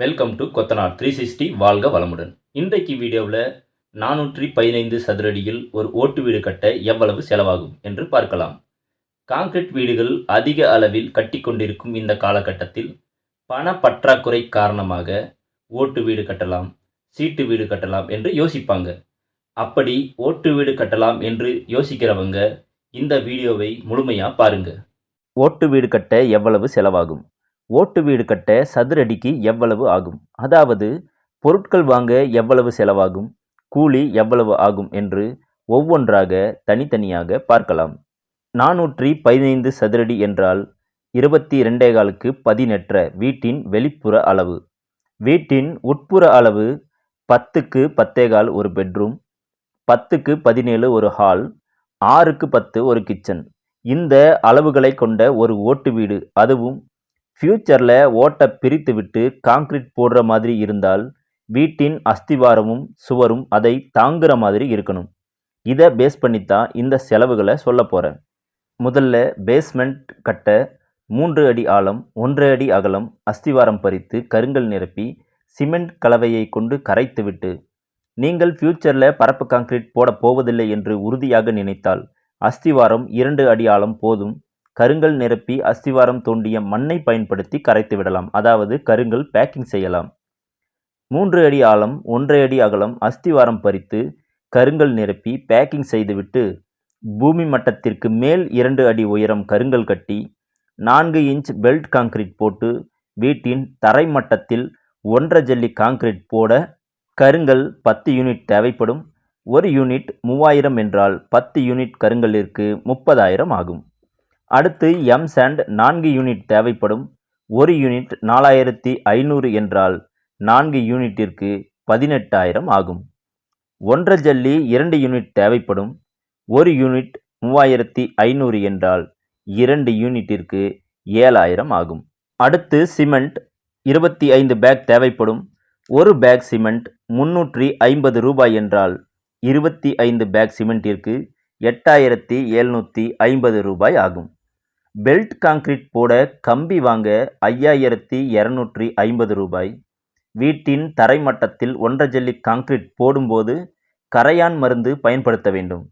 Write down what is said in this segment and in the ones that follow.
Welcome to Kothanar three sixty வாழ்க வளமுடன் இன்றைக்கு வீடியோவில் நானூற்றி பதினைந்து சதுரடியில் ஒரு ஓட்டு வீடு கட்ட எவ்வளவு செலவாகும் என்று பார்க்கலாம். காங்கிரீட் வீடுகள் அதிக அளவில் கட்டிக்கொண்டிருக்கும் இந்த காலகட்டத்தில் பண பற்றாக்குறை காரணமாக ஓட்டு வீடு கட்டலாம் சீட்டு வீடு கட்டலாம் என்று யோசிப்பாங்க. அப்படி ஓட்டு வீடு கட்டலாம் என்று யோசிக்கிறவங்க இந்த வீடியோவை முழுமையாக பாருங்கள் ஓட்டு வீடு கட்ட எவ்வளவு செலவாகும்? ஓட்டு வீடு கட்ட சதுரடிக்கு எவ்வளவு ஆகும்? அதாவது பொருட்கள் வாங்க எவ்வளவு செலவாகும்? கூலி எவ்வளவு ஆகும் என்று ஒவ்வொன்றாக தனித்தனியாக பார்க்கலாம். நானூற்றி பதினைந்து சதுரடி என்றால் இருபத்தி ரெண்டே காலுக்கு பதினெற்ற வீட்டின் வெளிப்புற அளவு. வீட்டின் உட்புற அளவு பத்துக்கு பத்தேகால் ஒரு பெட்ரூம் பத்துக்கு பதினேழு ஒரு ஹால் ஆறுக்கு பத்து ஒரு கிச்சன். இந்த அளவுகளை கொண்ட ஒரு ஓட்டு வீடு அதுவும் ஃப்யூச்சரில் ஓட்டை பிரித்து விட்டு கான்கிரீட் போடுற மாதிரி இருந்தால் வீட்டின் அஸ்திவாரமும் சுவரும் அதை தாங்குற மாதிரி இருக்கணும். இதை பேஸ் பண்ணித்தான் இந்த செலவுகளை சொல்ல போகிறேன் முதல்ல பேஸ்மெண்ட் கட்ட மூன்று அடி ஆழம் ஒன்றரை அடி அகலம் அஸ்திவாரம் பறித்து கருங்கல் நிரப்பி சிமெண்ட் கலவையை கொண்டு கரைத்துவிட்டு நீங்கள் ஃப்யூச்சரில் பரப்பு காங்கிரீட் போட போவதில்லை என்று உறுதியாக நினைத்தால் அஸ்திவாரம் இரண்டு அடி ஆழம் போதும் கருங்கல் நிரப்பி அஸ்திவாரம் தோண்டிய மண்ணை பயன்படுத்தி கரைத்து விடலாம். அதாவது கருங்கல் பேக்கிங் செய்யலாம். மூன்று அடி ஆழம் ஒன்றரை அடி அகலம் அஸ்திவாரம் பறித்து கருங்கல் நிரப்பி பேக்கிங் செய்துவிட்டு பூமி மட்டத்திற்கு மேல் இரண்டு அடி உயரம் கருங்கல் கட்டி நான்கு இன்ச் பெல்ட் காங்கிரீட் போட்டு வீட்டின் தரை மட்டத்தில் ஒன்றரை ஜல்லி காங்கிரீட் போட கருங்கல் பத்து யூனிட் தேவைப்படும். ஒரு யூனிட் மூவாயிரம் என்றால் பத்து யூனிட் கருங்கல்லிற்கு முப்பதாயிரம் ஆகும். அடுத்து எம் சாண்ட் நான்கு யூனிட் தேவைப்படும். ஒரு யூனிட் நாலாயிரத்தி ஐநூறு என்றால் நான்கு யூனிட்டிற்கு பதினெட்டாயிரம் ஆகும். ஒன்றரை ஜல்லி இரண்டு யூனிட் தேவைப்படும். ஒரு யூனிட் மூவாயிரத்தி ஐநூறு என்றால் இரண்டு யூனிட்டிற்கு ஏழாயிரம் ஆகும். அடுத்து சிமெண்ட் இருபத்தி ஐந்து பேக் தேவைப்படும். ஒரு பேக் சிமெண்ட் முன்னூற்றி ஐம்பது ரூபாய் என்றால் இருபத்தி ஐந்து பேக் சிமெண்ட்டிற்கு எட்டாயிரத்தி எழுநூற்றி ஐம்பது ரூபாய் ஆகும். பெல்ட் கான்கிரீட் போட கம்பி வாங்க ஐயாயிரத்தி இரநூற்றி ஐம்பது ரூபாய். வீட்டின் தரைமட்டத்தில் ஒன்றரை ஜல்லி கான்கிரீட் போடும்போது கரையான் மருந்து பயன்படுத்த வேண்டும்.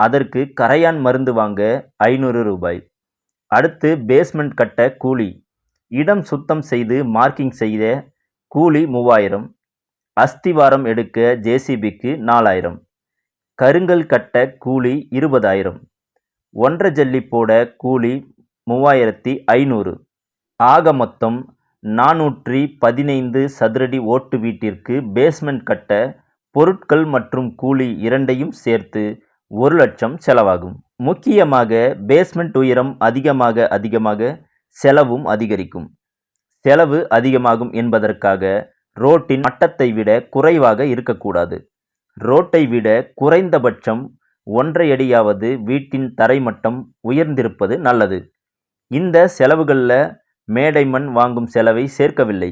அதற்கு கரையான் மருந்து வாங்க ஐநூறு ரூபாய். அடுத்து பேஸ்மெண்ட் கட்ட கூலி. இடம் சுத்தம் செய்து மார்க்கிங் செய்த கூலி மூவாயிரம். அஸ்திவாரம் எடுக்க ஜேசிபிக்கு நாலாயிரம். கருங்கல் கட்ட கூலி இருபதாயிரம். ஒன்றரை ஜல்லி போட கூலி மூவாயிரத்தி ஐநூறு. ஆக மொத்தம் நானூற்றி பதினைந்து சதுரடி ஓட்டு வீட்டிற்கு பேஸ்மெண்ட் கட்ட பொருட்கள் மற்றும் கூலி இரண்டையும் சேர்த்து ஒரு லட்சம் செலவாகும். முக்கியமாக பேஸ்மெண்ட் உயரம் அதிகமாக அதிகமாக செலவும் அதிகரிக்கும். செலவு அதிகமாகும் என்பதற்காக ரோட்டின் மட்டத்தை விட குறைவாக இருக்கக்கூடாது. ரோட்டை விட குறைந்தபட்சம் ஒன்றை அடியாவது வீட்டின் தரைமட்டம் உயர்ந்திருப்பது நல்லது. இந்த செலவுகளில் மேடை மண் வாங்கும் செலவை சேர்க்கவில்லை.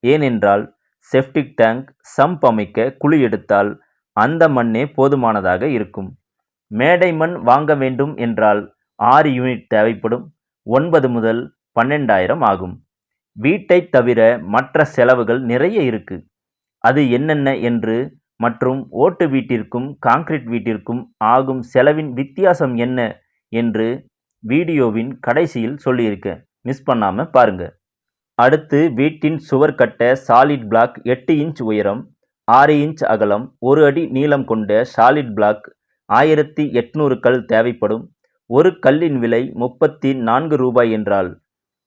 ஏனென்றால் செப்டிக் டேங்க் சம்ப் அமைக்க குழி எடுத்தால் அந்த மண்ணே போதுமானதாக இருக்கும். மேடை மண் வாங்க வேண்டும் என்றால் ஆறு யூனிட் தேவைப்படும். ஒன்பது முதல் பன்னெண்டாயிரம் ஆகும். வீட்டை தவிர மற்ற செலவுகள் நிறைய இருக்கு. அது என்னென்ன என்று மற்றும் ஓட்டு வீட்டிற்கும் கான்கிரீட் வீட்டிற்கும் ஆகும் செலவின் வித்தியாசம் என்ன என்று வீடியோவின் கடைசியில் சொல்லியிருக்கேன் மிஸ் பண்ணாமல் பாருங்கள் அடுத்து வீட்டின் சுவர் கட்ட சாலிட் பிளாக் எட்டு இன்ச் உயரம் ஆறு இன்ச் அகலம் ஒரு அடி நீளம் கொண்ட சாலிட் பிளாக் ஆயிரத்தி எட்நூறு கல் தேவைப்படும். ஒரு கல்லின் விலை முப்பத்தி நான்கு ரூபாய் என்றால்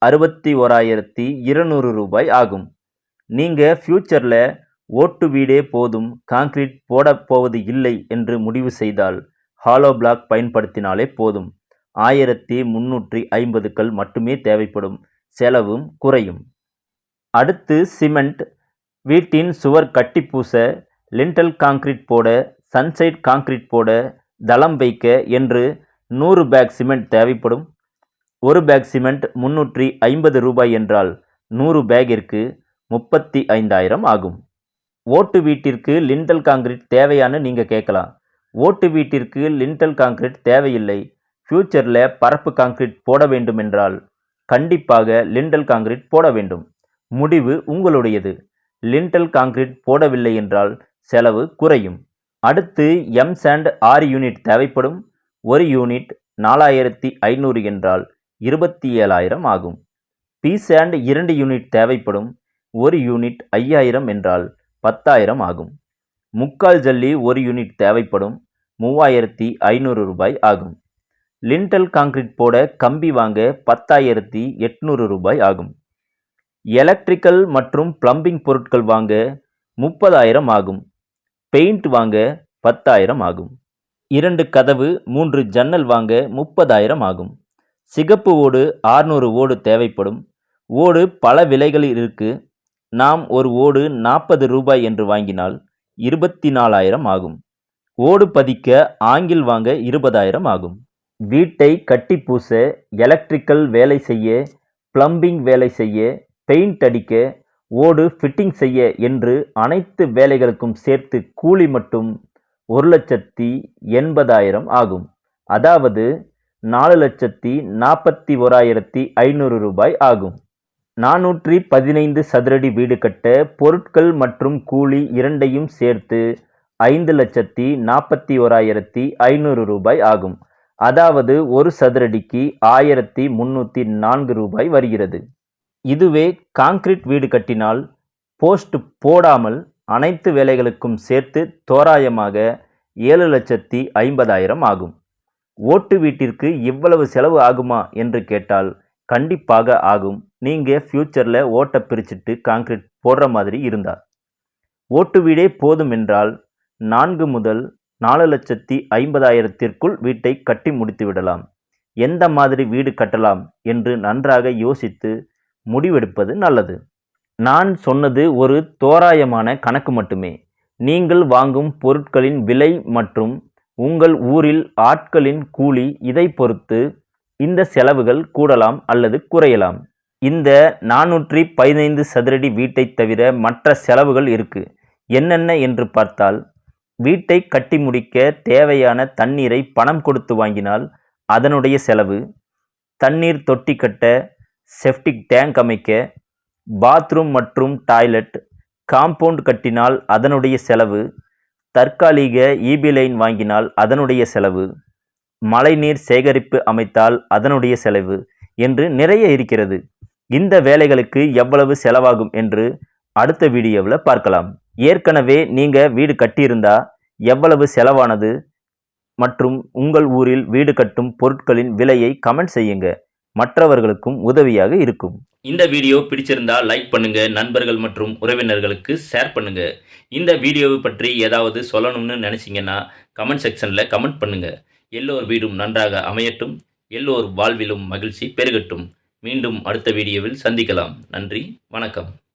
அறுபத்தி ஓராயிரத்தி இருநூறு ரூபாய் ஆகும். நீங்கள் ஃப்யூச்சரில் ஓட்டு வீடே போதும் கான்கிரீட் போடப் போவது இல்லை என்று முடிவு செய்தால் ஹாலோ பிளாக் பயன்படுத்தினாலே போதும். ஆயிரத்தி முன்னூற்றி ஐம்பது கல் மட்டுமே தேவைப்படும். செலவும் குறையும். அடுத்து சிமெண்ட் வீட்டின் சுவர் கட்டி பூச லிண்டல் கான்கிரீட் போட சன்சைட் கான்கிரீட் போட தளம் வைக்க என்று நூறு பேக் சிமெண்ட் தேவைப்படும். ஒரு பேக் சிமெண்ட் முன்னூற்றி ஐம்பது ரூபாய் என்றால் நூறு பேக்கிற்கு முப்பத்தி ஐந்தாயிரம் ஆகும். ஓட்டு வீட்டிற்கு லிண்டல் காங்கிரீட் தேவையான்னு நீங்கள் கேட்கலாம். ஓட்டு வீட்டிற்கு லிண்டல் காங்கிரீட் தேவையில்லை. ஃப்யூச்சரில் பரப்பு காங்கிரீட் போட வேண்டுமென்றால் கண்டிப்பாக லிண்டல் காங்கிரீட் போட வேண்டும். முடிவு உங்களுடையது. லிண்டல் காங்கிரீட் போடவில்லை என்றால் செலவு குறையும். அடுத்து எம் சாண்ட் ஆறு யூனிட் தேவைப்படும். ஒரு யூனிட் நாலாயிரத்தி ஐநூறு என்றால் இருபத்தி ஏழாயிரம் ஆகும். பி சாண்ட் இரண்டு யூனிட் தேவைப்படும். ஒரு யூனிட் ஐயாயிரம் என்றால் பத்தாயிரம் ஆகும். முக்கால் ஜல்லி ஒரு யூனிட் தேவைப்படும். மூவாயிரத்தி ஐநூறு ரூபாய் ஆகும். லிண்டல் காங்கிரீட் போட கம்பி வாங்க பத்தாயிரத்தி எட்நூறு ரூபாய் ஆகும். எலக்ட்ரிக்கல் மற்றும் பிளம்பிங் பொருட்கள் வாங்க முப்பதாயிரம் ஆகும். பெயிண்ட் வாங்க பத்தாயிரம் ஆகும். இரண்டு கதவு மூன்று ஜன்னல் வாங்க முப்பதாயிரம் ஆகும். சிகப்பு ஓடு ஆறுநூறு ஓடு தேவைப்படும். ஓடு பல விலைகளில் இருக்குது நாம் ஒரு ஓடு நாற்பது ரூபாய் என்று வாங்கினால் இருபத்தி நாலாயிரம் ஆகும். ஓடு பதிக்க ஆங்கில் வாங்க இருபதாயிரம் ஆகும். வீட்டை கட்டி பூச எலக்ட்ரிக்கல் வேலை செய்ய பிளம்பிங் வேலை செய்ய பெயிண்ட் அடிக்க ஓடு ஃபிட்டிங் செய்ய என்று அனைத்து வேலைகளுக்கும் சேர்த்து கூலி மட்டும் ஒரு லட்சத்தி எண்பதாயிரம் ஆகும். அதாவது நாலு லட்சத்தி நாற்பத்தி ஓராயிரத்தி ஐநூறு ரூபாய் ஆகும். நானூற்றி பதினைந்து சதுரடி வீடு கட்ட பொருட்கள் மற்றும் கூலி இரண்டையும் சேர்த்து ஐந்து லட்சத்தி நாற்பத்தி ஓராயிரத்தி ஐநூறு ரூபாய் ஆகும். அதாவது ஒரு சதுரடிக்கு ஆயிரத்தி முந்நூற்றி நான்கு ரூபாய் வருகிறது. இதுவே காங்கிரீட் வீடு கட்டினால் போஸ்ட் போடாமல் அனைத்து வேலைகளுக்கும் சேர்த்து தோராயமாக ஏழு லட்சத்தி ஐம்பதாயிரம் ஆகும். ஓட்டு வீட்டிற்கு இவ்வளவு செலவு ஆகுமா என்று கேட்டால் கண்டிப்பாக ஆகும். நீங்கள் ஃப்யூச்சரில் ஓட்டை பிரிச்சுட்டு கான்கிரீட் போடுற மாதிரி இருந்தால். ஓட்டு வீடே போதும் என்றால் நான்கு முதல் நாலு லட்சத்தி ஐம்பதாயிரத்திற்குள் வீட்டை கட்டி முடித்து விடலாம். எந்த மாதிரி வீடு கட்டலாம் என்று நன்றாக யோசித்து முடிவெடுப்பது நல்லது. நான் சொன்னது ஒரு தோராயமான கணக்கு மட்டுமே. நீங்கள் வாங்கும் பொருட்களின் விலை மற்றும் உங்கள் ஊரில் ஆட்களின் கூலி இதை பொறுத்து இந்த செலவுகள் கூடலாம் அல்லது குறையலாம். இந்த நானூற்றி பதினைந்து சதுரடி வீட்டை தவிர மற்ற செலவுகள் இருக்குது என்னென்ன என்று பார்த்தால் வீட்டை கட்டி முடிக்க தேவையான தண்ணீரை பணம் கொடுத்து வாங்கினால் அதனுடைய செலவு தண்ணீர் தொட்டி கட்ட செப்டிக் டேங்க் அமைக்க பாத்ரூம் மற்றும் டாய்லெட் காம்பவுண்ட் கட்டினால் அதனுடைய செலவு தற்காலிக ஈபி லைன் வாங்கினால் அதனுடைய செலவு. மழைநீர் சேகரிப்பு அமைத்தால் அதனுடைய செலவு என்று நிறைய இருக்கிறது. இந்த வேலைகளுக்கு எவ்வளவு செலவாகும் என்று அடுத்த வீடியோவில் பார்க்கலாம். ஏற்கனவே நீங்கள் வீடு கட்டியிருந்தா எவ்வளவு செலவானது? மற்றும் உங்கள் ஊரில் வீடு கட்டும் பொருட்களின் விலையை கமெண்ட் செய்யுங்க. மற்றவர்களுக்கும் உதவியாக இருக்கும். இந்த வீடியோ பிடிச்சிருந்தா லைக் பண்ணுங்க. நண்பர்கள் மற்றும் உறவினர்களுக்கு ஷேர் பண்ணுங்க. இந்த வீடியோவை பற்றி ஏதாவது சொல்லணும்னு நினச்சிங்கன்னா கமெண்ட் செக்ஷனில் கமெண்ட் பண்ணுங்கள் எல்லோர் வீடும் நன்றாக அமையட்டும். எல்லோர் வாழ்விலும் மகிழ்ச்சி பெருகட்டும். மீண்டும் அடுத்த வீடியோவில் சந்திக்கலாம். நன்றி. வணக்கம்.